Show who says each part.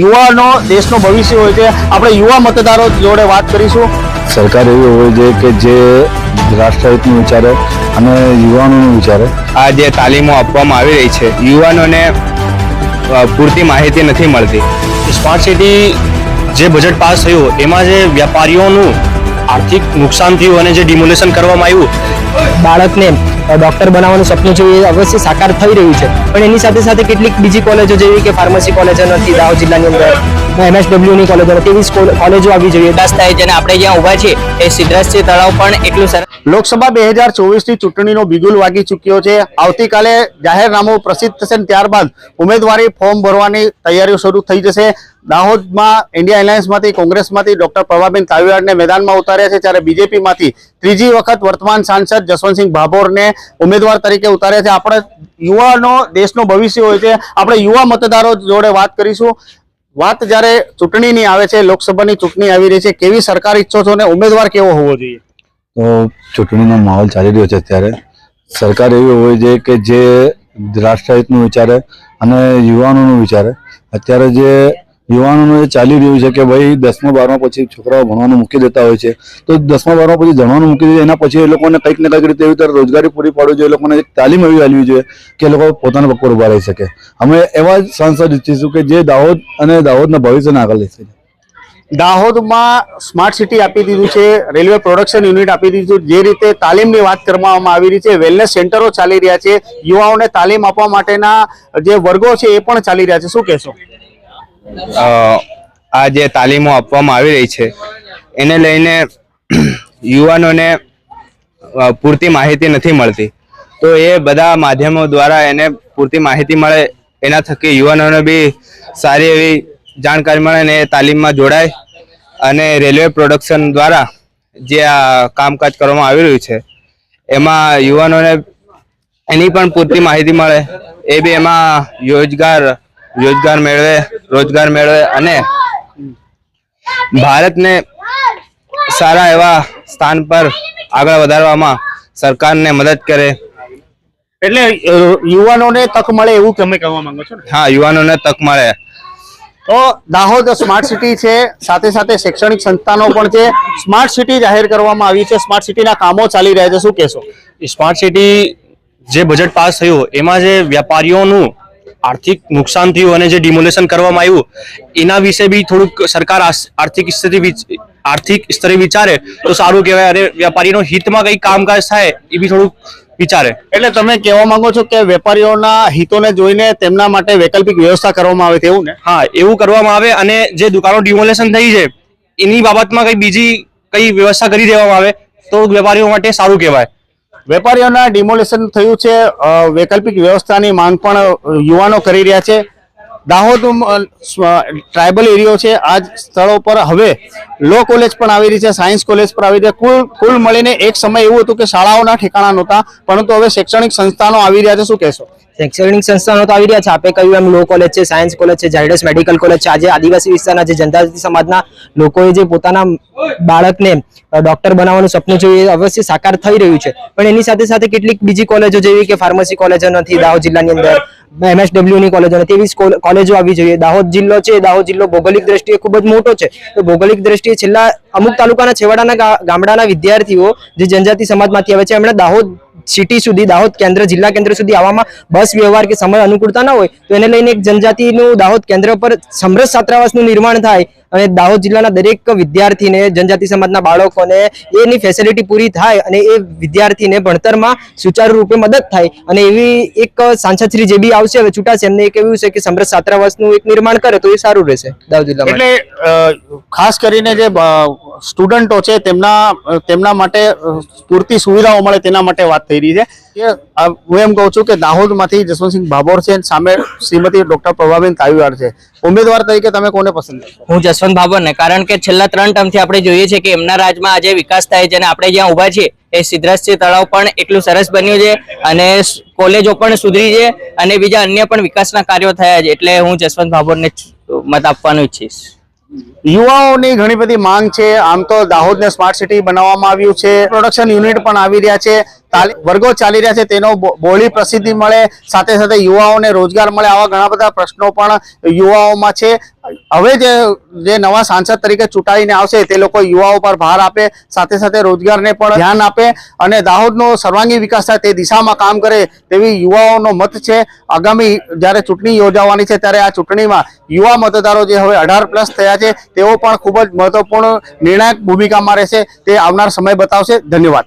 Speaker 1: યુવાનો દેશનું ભવિષ્ય હોય છે. આપણે યુવા મતદારો જોડે વાત કરીશું.
Speaker 2: સરકાર એવી હોય છે કે જે રાષ્ટ્રહિતનું વિચારે અને યુવાનોનું વિચારે.
Speaker 3: આ જે તાલીમો આપવામાં આવી રહી છે યુવાનોને પૂરતી માહિતી નથી મળતી.
Speaker 4: સ્માર્ટ સિટી જે બજેટ પાસ થયું એમાં જે વેપારીઓનું આર્થિક નુકસાન થયું અને જે ડિમોલેશન કરવામાં આવ્યું
Speaker 5: બાળકને ડોક્ટર બનાવવાનું સપનું છે એ અવશ્ય સાકાર થઈ રહ્યું છે. પણ એની સાથે સાથે કેટલીક બીજી કોલેજો જેવી કે ફાર્મસી કોલેજો નથી દાહોદ જિલ્લાની અંદર એમએસડબલ્યુ ની કોલેજો તેવી કોલેજો આવી જોઈએ.
Speaker 6: વિકાસ થાય જેને આપણે જ્યાં ઊભા છીએ, એ સિદ્ધરાજસિંહ તળાવ પણ એટલું સરસ
Speaker 1: લોકસભા બે હજાર ચોવીસની ચૂંટણીનો બિગુલ વાગી ચૂક્યો છે. આવતીકાલે જાહેરનામું પ્રસિદ્ધ થશે ત્યારબાદ ઉમેદવારી ફોર્મ ભરવાની તૈયારીઓ શરૂ થઈ જશે. દાહોદમાં ઇન્ડિયા એલાયન્સમાંથી કોંગ્રેસમાંથી ડોક્ટર પ્રભાબેન તાવીવાડને મેદાનમાં ઉતાર્યા છે, જ્યારે બીજેપીમાંથી ત્રીજી વખત વર્તમાન સાંસદ જસવંતસિંહ ભાભોરને ઉમેદવાર તરીકે ઉતાર્યા છે. આપણે યુવાનો, દેશનું ભવિષ્ય હોય છે. આપણે યુવા મતદારો જોડે વાત કરીશું. વાત જ્યારે ચૂંટણીની આવે છે, લોકસભાની ચૂંટણી આવી રહી છે, કેવી સરકાર ઈચ્છો છો અને ઉમેદવાર કેવો હોવો જોઈએ?
Speaker 2: તો ચૂંટણીનો માહોલ ચાલી રહ્યો છે અત્યારે. સરકાર એવી હોવી જોઈએ કે જે રાષ્ટ્રહિતનું વિચારે અને યુવાનોનું વિચારે. અત્યારે જે યુવાનોનું ચાલી રહ્યું છે કે ભાઈ દસમા, બારમા પછી છોકરાઓ ભણવાનું મૂકી દેતા હોય છે. તો દસમા, બારમા પછી ભણવાનું મૂકી દે એના પછી એ લોકોને કંઈક ને કંઈક રીતે એવી રીતે રોજગારી પૂરી પાડવી જોઈએ, એ લોકોને એક તાલીમ એવી આલવી જોઈએ કે એ લોકો પોતાના પગ ઊભા રહી શકે. અમે એવા જ સાંસદ ઈચ્છીશું કે જે દાહોદ અને દાહોદના ભવિષ્યને આગળ લઈ શકે
Speaker 1: દાહોદમાં સ્માર્ટ સિટી આપી દીધું છે, રેલવે પ્રોડક્શન યુનિટ આપી દીધું જે રીતે તાલીમની વાત કરવામાં આવી રહી છે, વેલનેસ સેન્ટરો ચાલી રહ્યા છે, યુવાઓને તાલીમ આપવા માટેના જે વર્ગો છે એ પણ ચાલી રહ્યા છે. શું કહેશો?
Speaker 3: આ જે તાલીમો આપવામાં આવી રહી છે, એને લઈને યુવાનોને પૂરતી માહિતી નથી મળતી. તો એ બધા માધ્યમો દ્વારા એને પૂરતી માહિતી મળે, એના થકી યુવાનોને બી સારી એવી જાણકારી મળે અને એ તાલીમમાં જોડાય અને રેલવે પ્રોડક્શન દ્વારા જે આ કામકાજ કરવામાં આવી રહ્યું છે, એમાં યુવાનોને એની પણ પૂરતી માહિતી મળે, એ બી એમાં રોજગાર રોજગાર મેળવે રોજગાર મેળવે અને ભારતને સારા એવા સ્થાન પર આગળ વધારવામાં સરકારને મદદ કરે.
Speaker 1: એટલે યુવાનોને તક મળે એવું તમે કહેવા માંગો છો
Speaker 3: હા યુવાનોને તક મળે.
Speaker 1: તો દાહોદ સ્માર્ટ સિટી છે સાથે સાથે શૈક્ષણિક સંસ્થાનો પણ છે. સ્માર્ટ સિટી જાહેર કરવામાં આવી છે. સ્માર્ટ સિટીના કામો ચાલી રહ્યા છે. શું કહેશો?
Speaker 4: સ્માર્ટ સિટી જે બજેટ પાસ થયું એમાં જે વેપારીઓનું આર્થિક નુકસાન થયું અને જે ડિમોલેશન કરવામાં આવ્યું એના વિશે બી થોડુંક સરકાર આર્થિક સ્થિતિ આર્થિક સ્તરે વિચારે તો સારું કહેવાય અને વેપારીનો હિતમાં કંઈ કામકાજ થાય એ બી થોડુંક વિચારે.
Speaker 1: એટલે તમે કહેવા માંગો છો કે વેપારીઓના હિતોને જોઈને તેમના માટે વૈકલ્પિક વ્યવસ્થા કરવામાં આવે તેવું ને?
Speaker 4: હા એવું કરવામાં આવે અને જે દુકાનો ડિમોલેશન થઈ છે એની બાબતમાં કઈ બીજી કઈ વ્યવસ્થા કરી દેવામાં આવે તો વેપારીઓ માટે સારું કહેવાય.
Speaker 1: વેપારીઓના ડિમોલેશન થયું છે વૈકલ્પિક વ્યવસ્થાની માંગ પણ યુવાનો કરી રહ્યા છે. દાહોદ ટ્રાઇબલ એરિયો છે. આ સ્થળો પર હવે લો કોલેજ પણ આવી રહી છે, સાયન્સ કોલેજ પણ આવી રહી છે. કુલ કુલ મળીને એક સમય એવું હતું કે શાળાઓના ઠેકાણા નહોતા, પરંતુ હવે શૈક્ષણિક સંસ્થાનો આવી રહ્યા છે. શું કહેશો?
Speaker 5: શૈક્ષણિક સંસ્થાનો તો આવી રહ્યા છે. આપે કહ્યું એમ લો કોલેજ છે, સાયન્સ કોલેજ છે, ઝાયડસ મેડિકલ કોલેજ છે. આજે આદિવાસી વિસ્તારના જે જનજાતિ સમાજના લોકોએ જે પોતાના બાળકને ડોક્ટર બનાવવાનું સપનું જોઈએ અવશ્ય સાકાર થઈ રહ્યું છે. પણ એની સાથે સાથે કેટલીક બીજી કોલેજો જેવી કે ફાર્મસી કોલેજો નથી, દાહોદ જિલ્લાની અંદર. એમએસડબલ્યુ ની કોલેજો અને તેવી કોલેજો આવી જોઈએ. દાહોદ જિલ્લો છે, દાહોદ જિલ્લો ભૌગોલિક દ્રષ્ટિએ ખૂબ જ મોટો છે. તો ભૌગોલિક દ્રષ્ટિએ છેલ્લા અમુક તાલુકાના છેવાડાના ગામડાના વિદ્યાર્થીઓ જે જનજાતિ સમાજમાંથી આવે છે, એમણે દાહોદ સિટી સુધી, દાહોદ કેન્દ્ર, જિલ્લા કેન્દ્ર સુધી આવવામાં બસ વ્યવહાર કે સમય અનુકૂળતા ના હોય, તો એને લઈને એક જનજાતિનું દાહોદ કેન્દ્ર પર સમરસ છાત્રાવાસનું નિર્માણ થાય અને દાહોદ જિલ્લાના દરેક વિદ્યાર્થીને જનજાતિ સમાજના બાળકોને એની ફેસિલિટી પૂરી થાય અને એ વિદ્યાર્થીને ભણતરમાં સુચારુ રૂપે મદદ થાય. અને એવી એક સાંસદશ્રી જે બી આવશે હવે છૂટાશે એમને એક એવું છે કે સમરસ છાત્રાવાસનું એક નિર્માણ કરે તો એ સારું રહેશે દાહોદ જિલ્લા
Speaker 1: એટલે ખાસ કરીને જે સ્ટુડન્ટો છે તેમના તેમના માટે પૂરતી સુવિધાઓ મળે તેના માટે વાત થઈ રહી છે. કે હું એમ કહું છું કે દાહોદમાંથી જસવંતસિંહ ભાભોર છે સામે શ્રીમતી ડોક્ટર પ્રભાબેન તાવીવાર છે. ઉમેદવાર તરીકે તમે કોને પસંદ
Speaker 6: હું જસવંત ભાભોરને. કારણ કે છેલ્લા ત્રણ ટર્મથી આપણે જોઈએ છે કે એમના રાજમાં આજે વિકાસ થાય છે અને આપણે જ્યાં ઊભા છીએ, એ સિદ્ધરાજસિંહ તળાવ પણ એટલું સરસ બન્યું છે અને કોલેજો પણ સુધરી છે અને બીજા અન્ય પણ વિકાસના કાર્યો થયા છે. એટલે હું જસવંત ભાભોરને મત આપવાનું ઈચ્છીશ.
Speaker 1: યુવાઓની ઘણી બધી માંગ છે. આમ તો દાહોદને સ્માર્ટ સિટી બનાવવામાં આવ્યું છે. પ્રોડક્શન યુનિટ પણ આવી રહ્યા છે. વર્ગો ચાલી રહ્યા છે, તેનો બો- બહોળી પ્રસિદ્ધિ મળે, સાથે સાથે યુવાઓને રોજગાર મળે, આવા ઘણા બધા પ્રશ્નો પણ યુવાઓમાં છે. હવે જે જે નવા સાંસદ તરીકે ચૂંટાઈને આવશે, તે લોકો યુવાઓ પર ભાર આપે, સાથે સાથે રોજગારને પણ ધ્યાન આપે અને દાહોદનો સર્વાંગી વિકાસ થાય તે દિશામાં કામ કરે તેવી યુવાઓનો મત છે. આગામી જ્યારે ચૂંટણી યોજાવાની છે, ત્યારે આ ચૂંટણીમાં યુવા મતદારો જે હવે અઢાર પ્લસ થયા છે, તેઓ પણ ખૂબ જ મહત્વપૂર્ણ નિર્ણાયક ભૂમિકામાં રહેશે. તે આવનાર સમય બતાવશે. ધન્યવાદ.